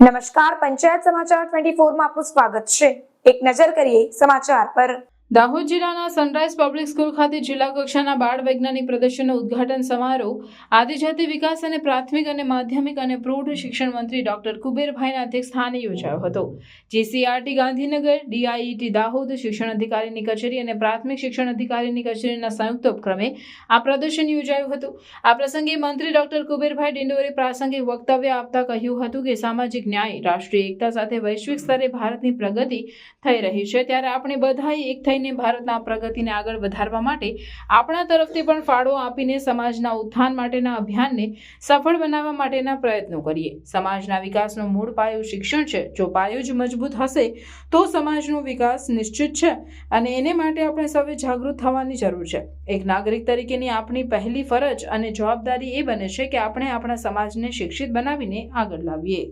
નમસ્કાર પંચાયત સમાચાર ટ્વેન્ટી ફોરમાં આપનું સ્વાગત છે. એક નજર કરીએ સમાચાર પર. દાહોદ જિલ્લાના સનરાઈઝ પબ્લિક સ્કૂલ ખાતે જિલ્લા કક્ષાના બાળ વૈજ્ઞાનિક પ્રદર્શનનો ઉદ્ઘાટન સમારોહ આદિજાતિ વિકાસ અને પ્રાથમિક અને માધ્યમિક અને પ્રૌઢ શિક્ષણ મંત્રી ડોક્ટર કુબેરભાઈના અધ્યક્ષસ્થાને યોજાયો હતો. જીસીઆરટી ગાંધીનગર, ડીઆઈઈટી દાહોદ શિક્ષણ અધિકારીની કચેરી અને પ્રાથમિક શિક્ષણ અધિકારીની કચેરીના સંયુક્ત ઉપક્રમે આ પ્રદર્શન યોજાયું હતું. આ પ્રસંગે મંત્રી ડોક્ટર કુબેરભાઈ ડિંડોરે પ્રાસંગિક વક્તવ્ય આપતા કહ્યું હતું કે સામાજિક ન્યાય, રાષ્ટ્રીય એકતા સાથે વૈશ્વિક સ્તરે ભારતની પ્રગતિ થઈ રહી છે. ત્યારે આપણે બધાએ એક થઈને ભારતના પ્રગતિને આગળ વધારવા માટે આપણા તરફથી પણ ફાળો આપીને સમાજના ઉત્થાન માટેના અભિયાનને સફળ બનાવવા માટેના પ્રયત્નો કરીએ. સમાજના વિકાસનો મૂળ પાયો શિક્ષણ છે. જો પાયો જ મજબૂત હશે, તો સમાજનો વિકાસ નિશ્ચિત છે અને એને માટે આપણે સૌએ જાગૃત થવાની જરૂર છે. એક નાગરિક તરીકેની આપણી પહેલી ફરજ અને જવાબદારી એ બને છે કે આપણે આપણા સમાજને શિક્ષિત બનાવીને આગળ લાવીએ.